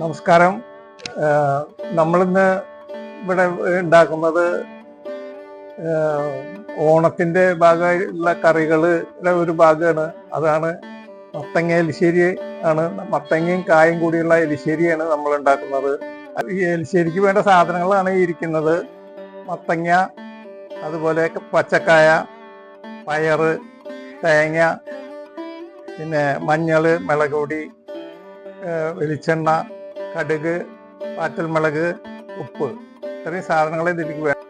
നമസ്കാരം. നമ്മളിന്ന് ഇവിടെ ഉണ്ടാക്കുന്നത് ഓണത്തിന്റെ ഭാഗമായിട്ടുള്ള കറികളുടെ ഒരു ഭാഗമാണ് അതാണ് മത്തങ്ങ എലിശ്ശേരി ആണ്. മത്തങ്ങയും കായും കൂടിയുള്ള എലിശ്ശേരിയാണ് നമ്മൾ ഉണ്ടാക്കുന്നത്. ഈ എലിശ്ശേരിക്ക് വേണ്ട സാധനങ്ങളാണ് ഈ ഇരിക്കുന്നത്. മത്തങ്ങ അതുപോലെ പച്ചക്കായ പയറ് തേങ്ങ പിന്നെ മഞ്ഞൾ മുളകുപൊടി വെളിച്ചെണ്ണ കടുക് പാറ്റൽമുളക് ഉപ്പ്. ഇത്രയും സാധനങ്ങൾ ഇതിലേക്ക് വേണം.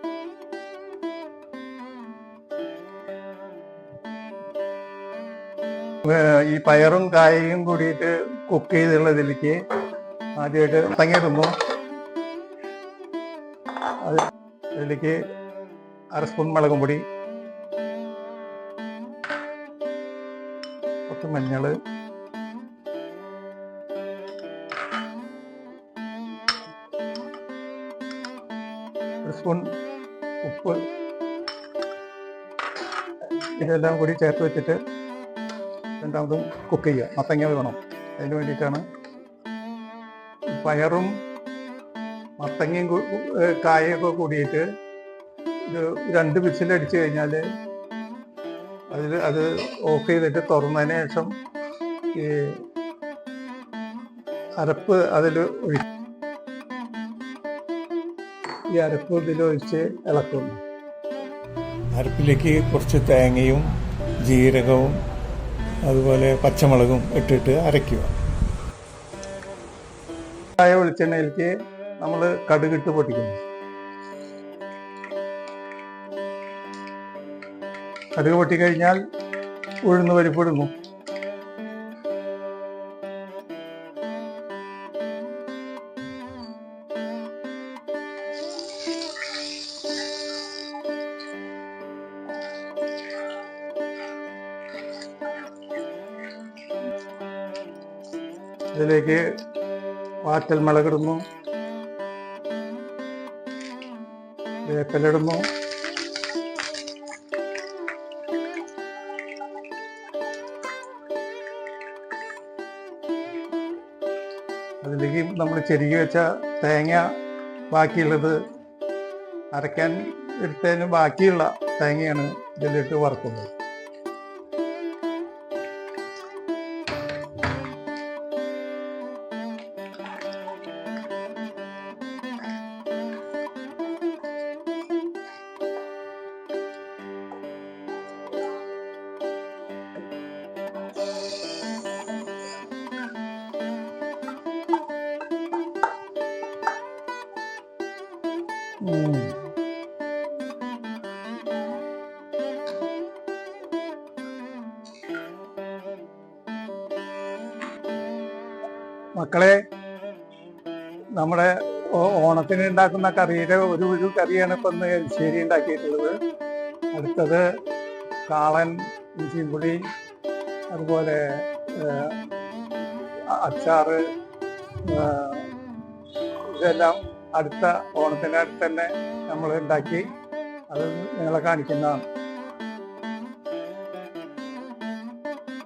ഈ പയറും കായയും കൂടിയിട്ട് കുക്ക് ചെയ്തുള്ള ഇതിലേക്ക് ആദ്യമായിട്ട് തങ്ങിയിടുന്നു അത് ഇതിലേക്ക് അര സ്പൂൺ മുളകും പൊടി കുറച്ച് മഞ്ഞൾ ഒരു സ്പൂൺ ഉപ്പ്. ഇതെല്ലാം കൂടി ചേർത്ത് വെച്ചിട്ട് രണ്ടാമതും കുക്ക് ചെയ്യുക. മത്തങ്ങ വേണം. അതിന് വേണ്ടിയിട്ടാണ് പയറും മത്തങ്ങയും കായൊക്കെ കൂടിയിട്ട് ഒരു രണ്ട് വിസിലടിച്ച് കഴിഞ്ഞാൽ അതിൽ അത് ഓഫ് ചെയ്തിട്ട് തുറന്നതിന് ശേഷം ഈ അരപ്പ് അതിൽ ഒഴിക്കും ഈ അരപ്പ് ഇതിലൊഴിച്ച് ഇളക്കും. അരപ്പിലേക്ക് കുറച്ച് തേങ്ങയും ജീരകവും അതുപോലെ പച്ചമുളകും ഇട്ടിട്ട് അരയ്ക്കുക. ആയ വെളിച്ചെണ്ണയിലേക്ക് നമ്മൾ കടുകിട്ട് പൊട്ടിക്കുന്നു. കടുക് പൊട്ടിക്കഴിഞ്ഞാൽ ഉഴുന്ന് പരിപ്പിടുന്നു ഇതിലേക്ക് വാറ്റൽ മുളകിടുന്നു. വേപ്പലിടുന്നു അതിലേക്ക് നമ്മൾ ചെരുകി വെച്ച തേങ്ങ ബാക്കിയുള്ളത് അരയ്ക്കാൻ എടുത്തതിന് ബാക്കിയുള്ള തേങ്ങയാണ് ഇതിലിട്ട് വറുക്കുന്നത്. മക്കളെ നമ്മുടെ ഓണത്തിന് ഉണ്ടാക്കുന്ന കറിയുടെ ഒരു ഒരു കറിയാണ് ഇപ്പൊ ഇന്ന് എരിശ്ശേരി ഉണ്ടാക്കിയിട്ടുള്ളത്. അടുത്തത് കാളൻ ഇഞ്ചിമ്പുളി അതുപോലെ അച്ചാറ് ഇതെല്ലാം അടുത്ത ഓണത്തിനായിട്ട് തന്നെ നമ്മൾ ഉണ്ടാക്കി അത് നിങ്ങളെ കാണിക്കുന്നതാണ്.